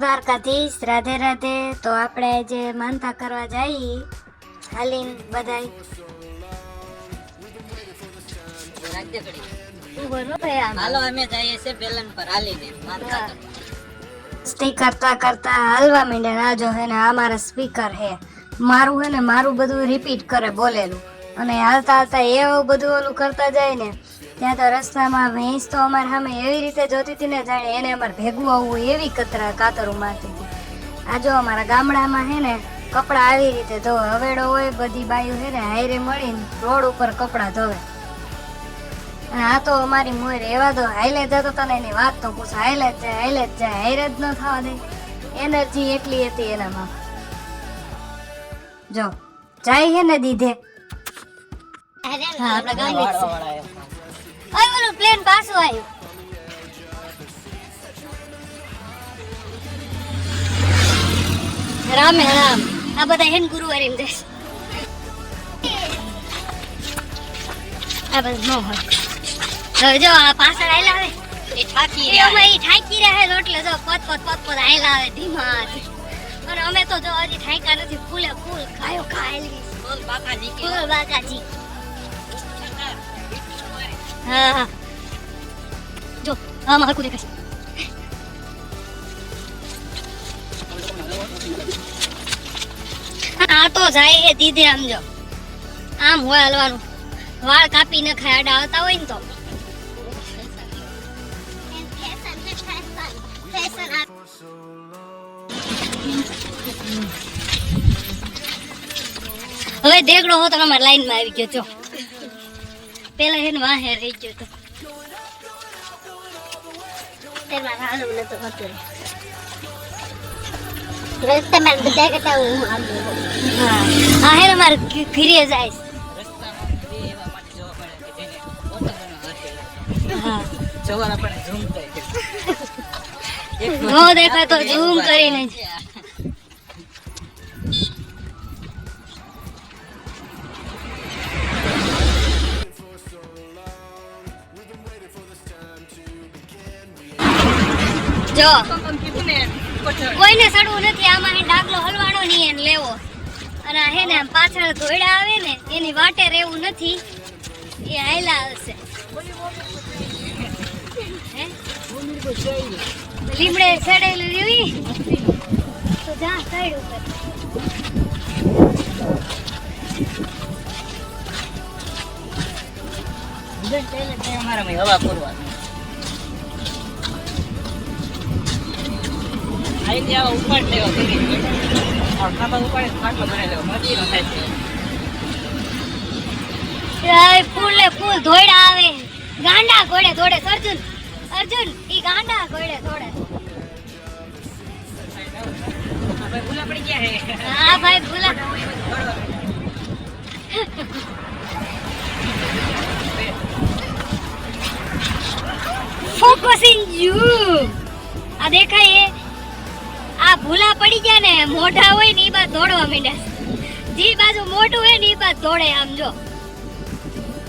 દ્વારકાધીશ રાધે રાધે. તો આપણે જે માનતા કરવા જઈએ હાલીન બધાય? હાલો અમે જઈએ છે બેલન પર હાલીને માનતા સ્ટી કરતા કરતા હાલવા માંડ્યા ના જો હે ને આ મારા સ્પીકર હે. મારું હે ને મારું બધું રિપીટ કરે બોલેલું. અને હાલતા હાલતા એવું બધું ઓલું કરતા જાય ને ત્યાં તો રસ્તામાં ભેંસ તો અમારે સામે એવી રીતે જોતી હતી ને જાણે એને અમારે ભેગું આવવું એવી કતરા કાતરું મારતી હતી. આ જો અમારા ગામડામાં હે ને કપડાં આવી રીતે ધોવે હવેડો હોય બધી બાયું હે ને હાયરે મળીને રોડ ઉપર કપડાં ધોવે. અને આ તો અમારી મોર એવા તો હાઈલે જતો તને એની વાત તો પૂછ હાઈલે જ જાય હાઈલે જ જાય હાઈરે જ ન થવા દે. એનર્જી એટલી હતી એનામાં. જો જાય હે ને દીધે. હા આપણા ઓલું પ્લેન પાછું આવ્યું રામે રામ. આ બધા હેન ગુરુ હરીમ દેશ આ બધું ન હોય. જો આ પાછળ આવેલા આવે એ થાકી એ રહ્યા અમે ઠાકી રહે છે જો પત પત પત પત આવેલા આવે ધીમા અને અમે તો જો હજી ઠાક્યા નથી. ફૂલે ફૂલ ખાયો ખાયેલી. બોલ બાકાજી ફૂલ બાકાજી હા જો, આ મારું દેખાશે આ તો જાય હે દીધે આમ જો. આમ હોય હલવાનું. વાળ કાપી નખાય આડા આવતા હોય ને તો. હવે દેગડો હો તો અમારી લાઈનમાં આવી ગયો, જો. પેલા એને વાહે રહી ગયો તો. તેમાં હાલું નતું હતું. રસ્તામાં બધા કરતા હું હાલું હા. હેર હે ને મારે ઘી- ઘીરે જાય. જોવાના પણ ઝૂમ થાય. એક દેખાય તો ઝૂમ કરીને જ. જો. કોઈને સડવું નથી, આમાં હે ડાગલો હલવાડો નહીં એને લેવો. અને હે ને પાછળ ઘોડા આવે ને, એની વાટે રહેવું નથી, એ હાયલા આવશે લીમડે ચડેલું રહ્યું તો જા સાઈડ ઉપર. અમારા હવા પૂરવાની. આવા ઉપાડ લેવો કરી ઉપાડે ખાટલો ભરે લેવો. થાય ફૂલે ફૂલ ધોયડા આવે. ગાંડા ઘોડે ધોડે અર્જુન અર્જુન ઈ ગાંડા ઘોડે ધોડે. ભાઈ ભૂલા પડી ગયા હે. હા ભાઈ ભૂલા. યુ આ દેખાય એ. આ ભૂલા પડી ગયા ને મોઢા હોય ને ઈ બાદ દોડવા માંડ્યા જે બાજુ મોઢું હોય ને ઈ બાદ દોડે આમ જો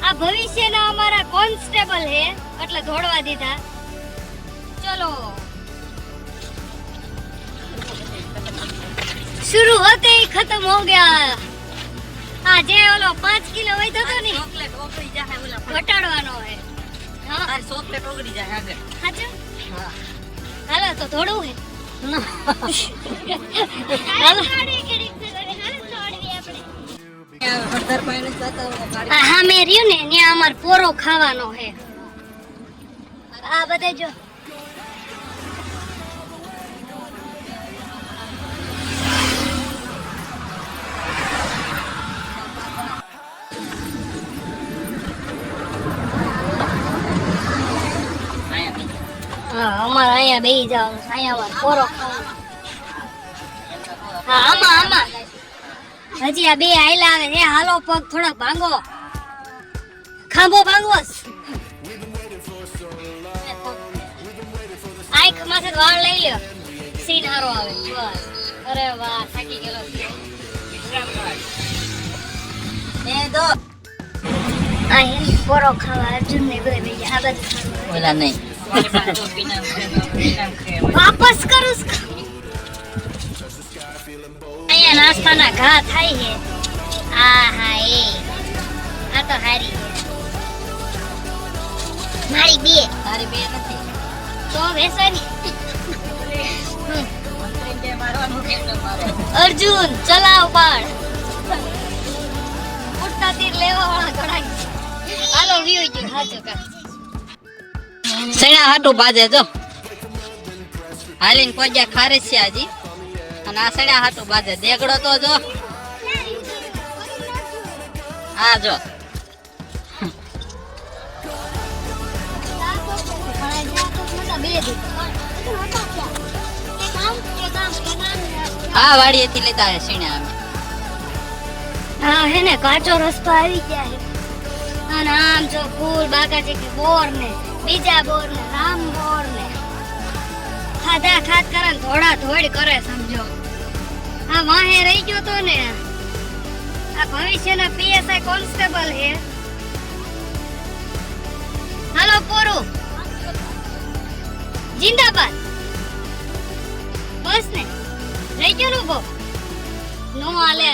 આ ભવિષ્યના અમારા કોન્સ્ટેબલ હે એટલે દોડવા દીધા ચલો शुरू होते ही खत्म हो गया આ જે ઓલો 5 કિલો હોય તો ને ચોકલેટ ઓગળી જાય ઓલા ઘટાડવાનો હે હા આ ચોકલેટ ઓગળી જાય આગળ સાચું હા હાલો તો થોડું હે હા મેં રહ્યું ને ત્યાં અમારે પોરો ખાવાનો હે આ બધે જો હા અમારે અહીંયા બેહી જવાનું અહીંયા વાર ખાવાનો હા, આમાં આમાં. હજી આ બે આયલા આવે હે હાલો, પગ થોડા ભાંગો. ખાંભો ભાંગવો આંખ માથે વાળ લઈ લ્યો. સીન હારો આવે. બસ. અરે વાહ, થાકી ગયેલો. એ દો આ હે પોરો ખાવા અર્જુન ને બધા ગયા. આ બધું ઓલા નહીં. વાપસ કરું છું. નાસ્તાના ઘા થાય છે. આ હા એ. આ તો હારી મારી બે. મારી બે નથી. તો વેસવાની અર્જુન ચલાવ બાળ. ઉડતા તીર લેવા વાળા ઘણા હાલો વ્યુ ગયું હાચો કા. સણા હાટું બાજે જો. હાલીને કોઈ ગયા ખારે છે હજી અને આ સણા હાટું બાજે. દેગડો તો જો. હા જો. આ વાડીએથી લેતા હે સીણા અમે. હા, હે ને, કાચો રસ્તો આવી છે. અને આમ જો ફૂલ બાકાજી કે બોર ને. બીજા બોર ને રામ બોર ને ખાધા ખાત કરે ને ધોડા ધોડ કરે સમજો. આ વાહે રહી ગયો તો ને આ ભવિષ્યના પીએસઆઈ કોન્સ્ટેબલ હે. હાલો પૂરું. જિંદાબાદ. બસ ને રહી ગયો નું બો નો આલે.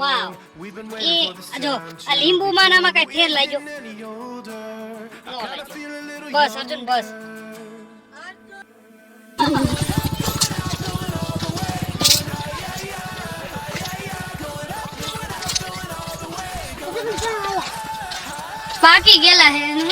વાવ. એ જો આ લીંબુ માનામાં કઈ ફેર લાગ્યો. નો લાગ્યો. બસ અર્જુન બસ પાકી ગયેલા હે ને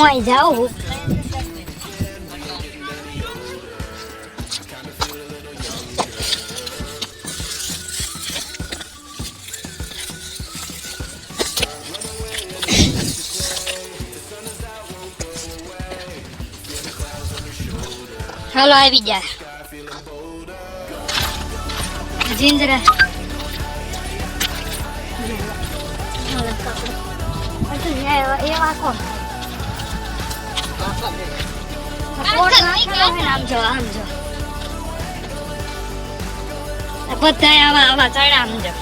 હું અહીં જાઉં હાલો આવી ગયા જીંજરા એવા કોણ કોટ નાખેલો છે ને આમ જો આમ જો આ આવા આવા ચડ્યા આમ જો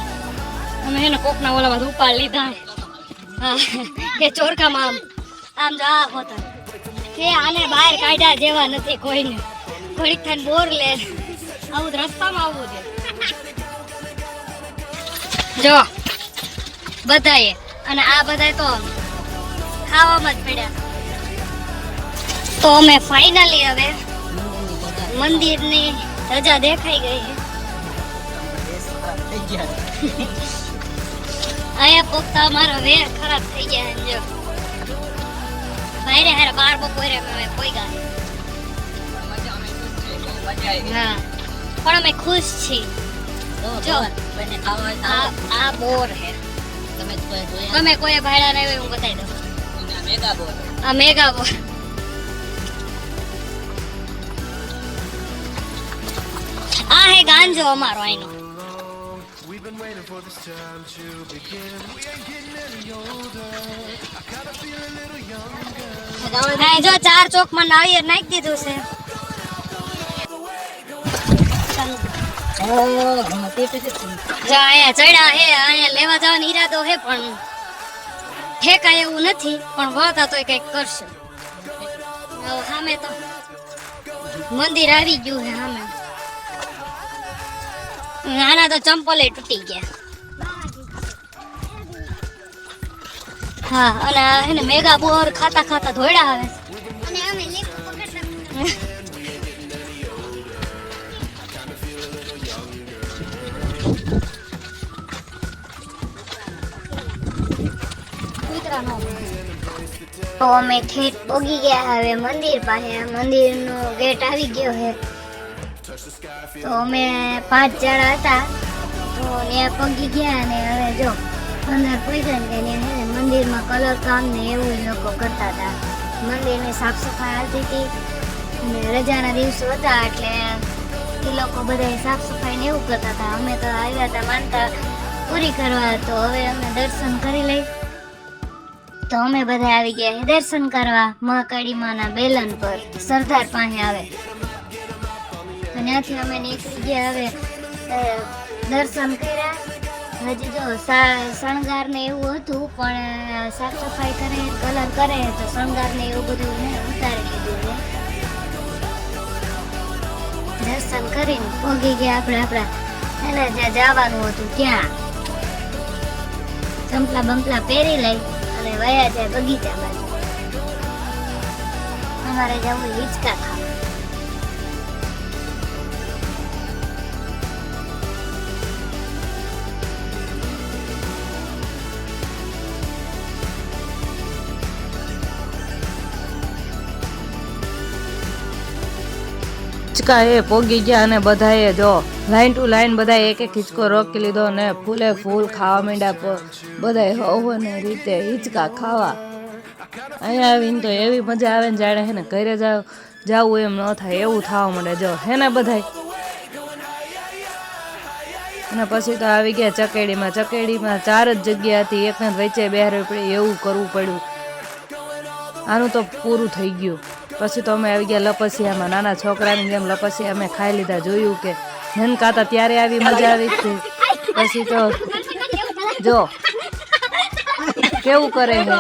અમે એને કોકના ઓલામાં ઉપાડ લીધા કે ચોરકામાં આમ. આમ જો આ હોતા કે આને બહાર કાઢ્યા જેવા નથી કોઈને. ઘડીક થઈને બોર લે. આવું રસ્તામાં આવવું છે. જો બધાએ અને આ બધાય તો ખાવામાં જ પડ્યા. તો અમે ફાઇનલી હવે મંદિરની રજા દેખાઈ ગઈ છે અહીંયા પોતા અમારા વેર ખરાબ થઈ ગયા છે જો ભાઈરે હારે બાર બપોરે અમે કોઈ ગયા હા પણ અમે ખુશ છીએ જો. બંને ખાવા હોય તો આ આવો. આ બોર હે તમે તો કોઈ જોયા તમે કોઈ ભાડા ને હું બતાવી દઉં નથી. આ મેગા બોલ આ મેગા બોર હે ગાંજો અમારો આઈનો જો ચાર ચોકમાં નાળિયેર નાખી દીધું છે. અહીંયા ચડ્યા હે, અહીંયા લેવા જવાનો ઈરાદો હે, પણ ઠેકાય એવું નથી, પણ વળતા તોય કંઈક કરશે. મંદિર આવી ગયું હે સામે આના તો ચંપલે તૂટી ગયા હા અને આ હે ને મેગા બોર ખાતા ખાતા ધોયડા આવે અને અમે લીંબુ પકડતા તો અમે ઠેઠ પોગી ગયા હવે મંદિર પાસે મંદિરનો ગેટ આવી ગયો છે તો અમે પાંચ જણા હતા. તો ત્યાં પગી ગયા અને હવે જો અંદર પૈસા ને ત્યાં મંદિરમાં કલર કામ ને એવું લોકો કરતા હતા. મંદિરની સાફ સફાઈ હાલતી હતી. અને રજાના દિવસો હતા એટલે એ લોકો બધા સાફ સફાઈ ને એવું કરતા હતા. અમે તો આવ્યા હતા માનતા પૂરી કરવા. તો હવે અમે દર્શન કરી લઈ. તો અમે બધા આવી ગયા દર્શન કરવા. મહાકાળી માના બેલન પર સરદાર પાસે આવે. ત્યાંથી અમે નીકળી ગયા હવે દર્શન કર્યા. હજી જો શણગાર ને એવું હતું, પણ સાફ સફાઈ કરે, કલર કરે તો શણગાર ને એવું બધું મેં ઉતારી લીધું દર્શન કરીને પહોંચી ગયા આપણે, આપણા, એને જ્યાં જવાનું હતું ત્યાં. ચંપલા બંપલા પહેરી લઈ અને વયા જાય બગીચા બાજુ અમારે જવું હિચકા ખાવા. હિંચકા એ પોગી ગયા અને બધાએ જો લાઈન ટુ લાઈન બધા એક એક હિંચકો રોકી લીધો ને ફૂલે ફૂલ ખાવા માંડ્યા બધાએ હવને રીતે હિંચકા ખાવા. અહીંયા આવીને તો એવી મજા આવે ને જાણે હેને ઘરે જાવ જાવું એમ ન થાય, એવું થવા માંડે જો. હે ને બધાય? અને પછી તો આવી ગયા ચકેડીમાં. ચકેડીમાં ચાર જ જગ્યા હતી એકને વચ્ચે બેહારવી પડે, એવું કરવું પડ્યું. આનું તો પૂરું થઈ ગયું. પછી તો અમે આવી ગયા લપસિયામાં. નાના છોકરાની જેમ લપસિયા અમે ખાઈ લીધા. જોયું કે નનકા હતા ત્યારે આવી મજા આવી હતી. પછી તો જો, કેવું કરે છે?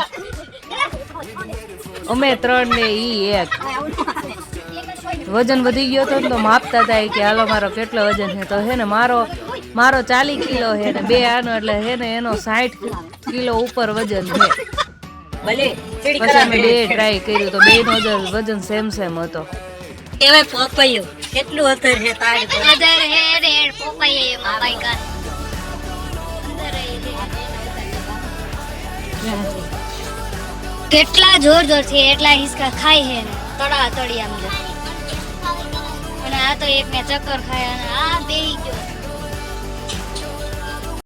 અમે ત્રણ ને ઈ એક. વજન વધી ગયો હતો ને તો માપતા હતા કે હાલો, મારો કેટલો વજન છે? તો હે ને મારો મારો ચાલીસ કિલો છે ને બે આનો એટલે હે ને એનો સાઠ કિલો ઉપર વજન છે. ભલે. પછી અમે બે ટ્રાય કર્યું તો બે નો વજન સેમ સેમ હતો. એવા પોપૈયો. કેટલું અસર છે તાળી પર હે હેડ હેડ પોપાઈ એમાં કેટલા જોર જોર છે એટલા હિસકા ખાય હે ને તળા તળી આમ જો અને આ તો એક ને ચક્કર ખાય અને આ બેહી ગયો.